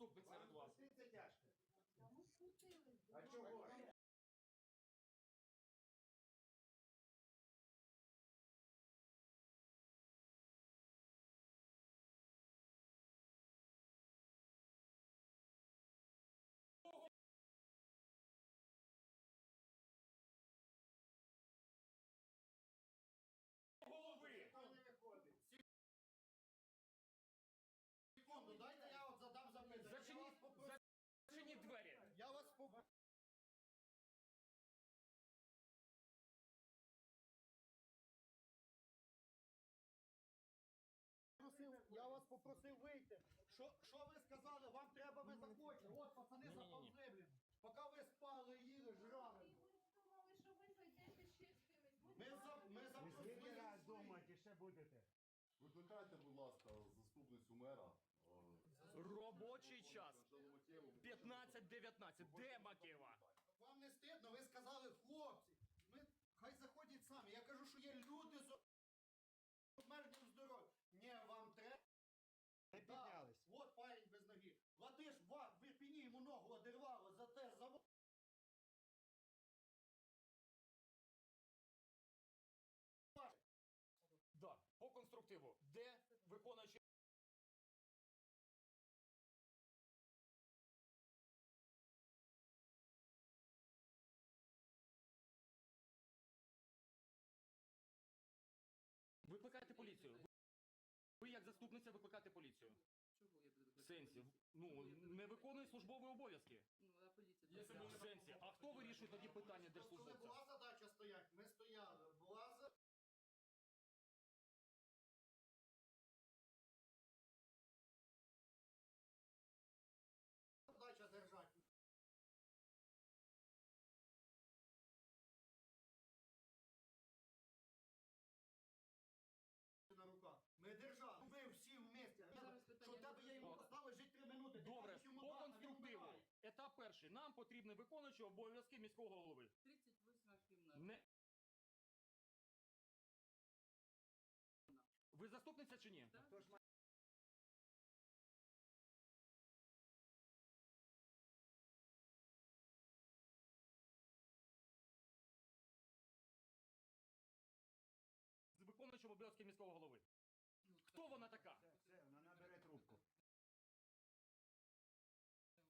заступник серед вас? Це тяжко. А чого? Попросив вийти. Що, що ви сказали? Вам треба ви захочете. От пацани заповзли, блін. Поки ви спали, їли, жрали. Ми за ласка. ми Ви запросили. скільки раз думаєте, ще будете? Викликайте, будь ласка, заступницю мера. Робочий час. 15-19. Де Макеєва? Вам не стидно, ви сказали, хлопці, ми хай заходять самі. Я кажу, що є люди з обмеженням Як викликати поліцію. Чого я буду В викликати сенсі, поліцію? ну Чого не виконує службові обов'язки. Ну, а поліція... В сенсі, а хто вирішує тоді питання Коли держслужбовця? Етап перший. Нам потрібний виконуючий обов'язки міського голови. 38 кімната. Не... Ви заступниця чи ні? Так? Хто ж має? З виконуючим обов'язки міського голови. Ну, Хто так. вона така? Все, все, вона набере трубку.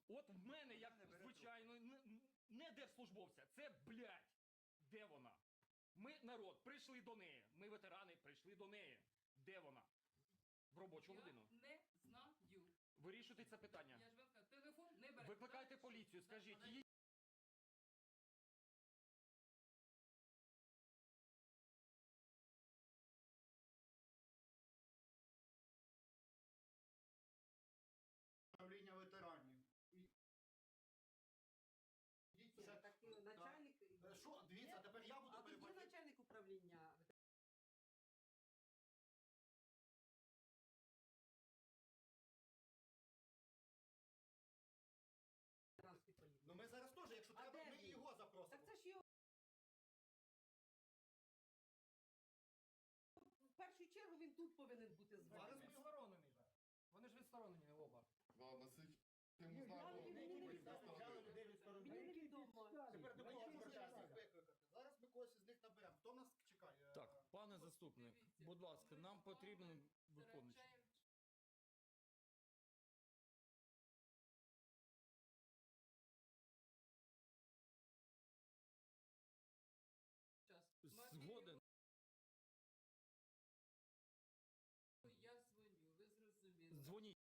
От в мене, як звичайно, не, держслужбовця, це блядь. Де вона? Ми народ, прийшли до неї. Ми ветерани, прийшли до неї. Де вона? В робочу Я годину. не знаю. Вирішуйте це питання. Я ж вам кажу, телефон не бере. Викликайте поліцію, скажіть їй. Управління. Ну ми зараз теж, якщо А треба, де ми він? його запросимо. Так це ж його. В першу чергу він тут повинен бути з Зараз вами. ми- відсторонений же. Вони ж відсторонені оба. Не- ми не- відсторонили. Мені невідомо. Тепер до кого звертатися. Зараз ми когось із них наберемо. Хто нас чекає? Е, Так, пане заступник, дивіться, будь ласка, ми нам потрібен виконуючий. Втрачаємо. Згоден. Я дзвоню, ви зрозуміли. Дзвоніть.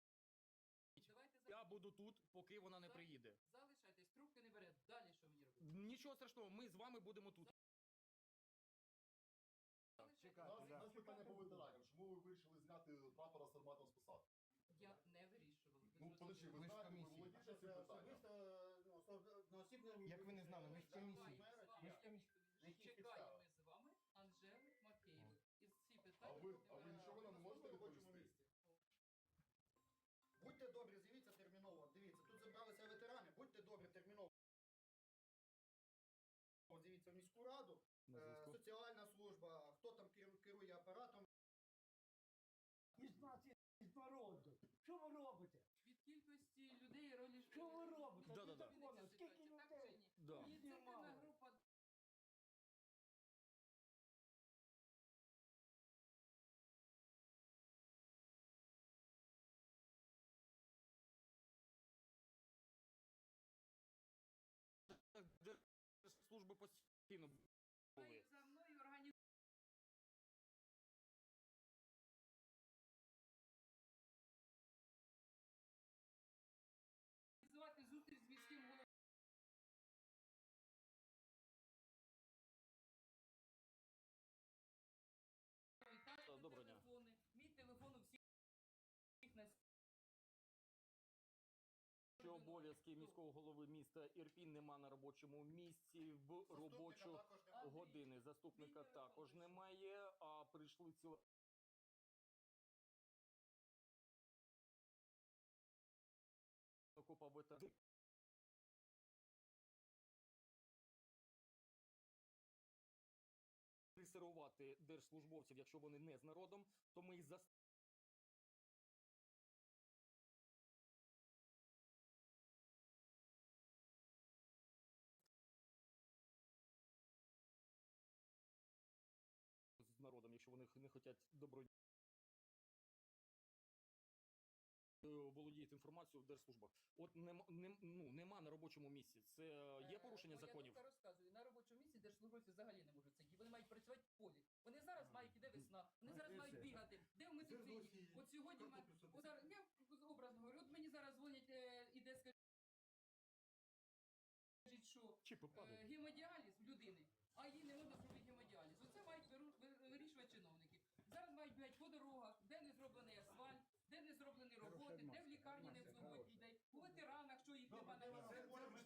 Давайте Я буду тут, поки вона не приїде. залишайтесь, трубки не бере. Далі що мені робити? Нічого страшного, ми з вами будемо тут. Залишайтесь. У Чекайте, нас, у да. нас питання по ветеранам. Чому ви вирішили зняти прапора з арматом посад? Я не вирішувала. ви Ну, подожди, ви знаєте, ви володієте цим питанням? на осібному Як ви не знали, ми ж комісії. Чекаємо з вами. Ми ж комісії. На яких Чекаємо підставах? з вами Анжели Макеєвої. І ці А питання... ви, а ви нічого нам не можете відповісти? Будьте добрі, з'явіться терміново. Дивіться, тут зібралися ветерани. Будьте добрі, терміново. З'явіться в міську раду, е, соціальна служба, хто там керу- керує Кіно обов'язки міського голови міста Ірпінь нема на робочому місці в робочу години. Заступника також немає. А прийшли ціла. Купа ветер... Пресирувати держслужбовців, якщо вони не з народом, то ми їх за не хочуть добро Е, володіють інформацією в держслужбах. От нема, нем, ну, нема на робочому місці. Це є порушення Е, законів. Я розказую, на робочому місці держслужбовці взагалі не можуть сидіти. Вони мають працювати в полі. Вони зараз мають іде весна, вони зараз мають бігати. Де в медицині? От сьогодні зараз я образно говорю, от мені зараз дзвонять, е, іде скажіть, що е, гемодіаліз людини, а їй не можна зробити гемодіаліз. Оце мають виру- ви- вирішувати чиновники. Зараз мають бігати по дорогах, де не зроблений асфальт, де не зроблені роботи, де в лікарні не обслуговують людей, у ветеранах, що їх нема на місці. Я не знаю, вона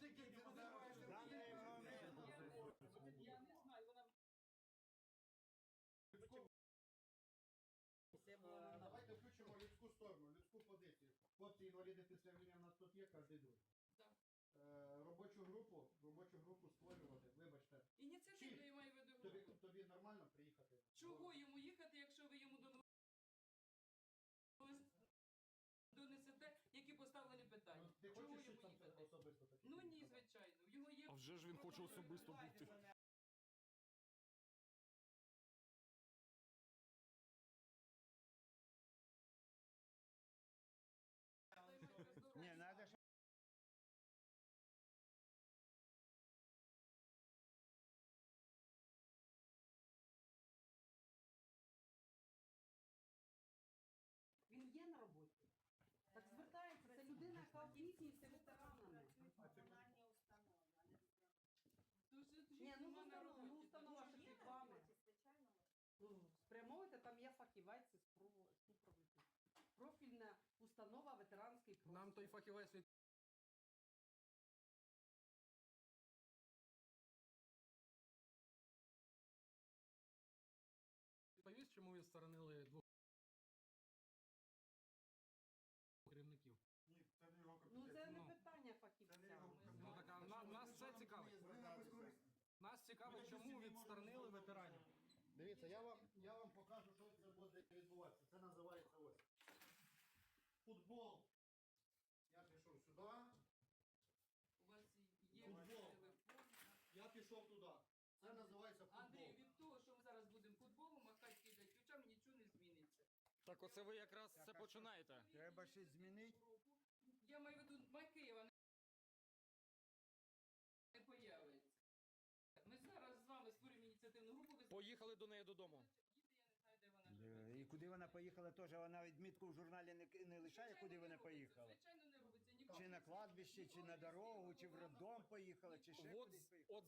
Давайте включимо людську сторону, людську позицію. Хлопці інваліди після війни в нас тут є кожен друг. Так. Е, Робочу групу, робочу групу створювати, вибачте. ініціативу я маю в виду. Тобі, тобі нормально приїхати? Чого йому їхати, якщо ви йому доно- ти Чого хочеш йому там їхати? особисто таке? Ну ні, звичайно. В його є А вже ж він хоче особисто бути. Яка опікується ветеранами. Дуже Ні, ну установа, ну установа ж під вами. Ну, спрямовуйте, там є фахівець з про- Профільна установа ветеранський профіль. Нам той фахівець від відповість, чому відсторонили двох керівників. Ні, це не його Ну це не Ну. питання фахівця. Ну так а на, нас це цікавить. Цікавить, чому відсторонили ветеранів. Дивіться, я вам, я вам покажу, що це буде відбуватися. Це називається ось. Футбол. Я пішов сюди, У вас є Футбол. телефон. я пішов туди. Це називається футбол. Андрій, від того, що ми зараз будемо футболом махати кидати ключами, нічого не зміниться. Так оце ви якраз це починаєте. треба щось змінити. Я маю в виду, Макеєва не появиться. Ми зараз з вами створюємо ініціативну групу. Ви Поїхали до неї додому. Їде, я не знаю, де вона живе. І куди вона поїхала, теж вона відмітку в журналі не, не лишає, Звичайно, куди вона поїхала. Звичайно, не робиться. Ніколи Чи на кладбище, чи на дорогу, чи в роддом поїхала, чи ще От, кудись поїхала. от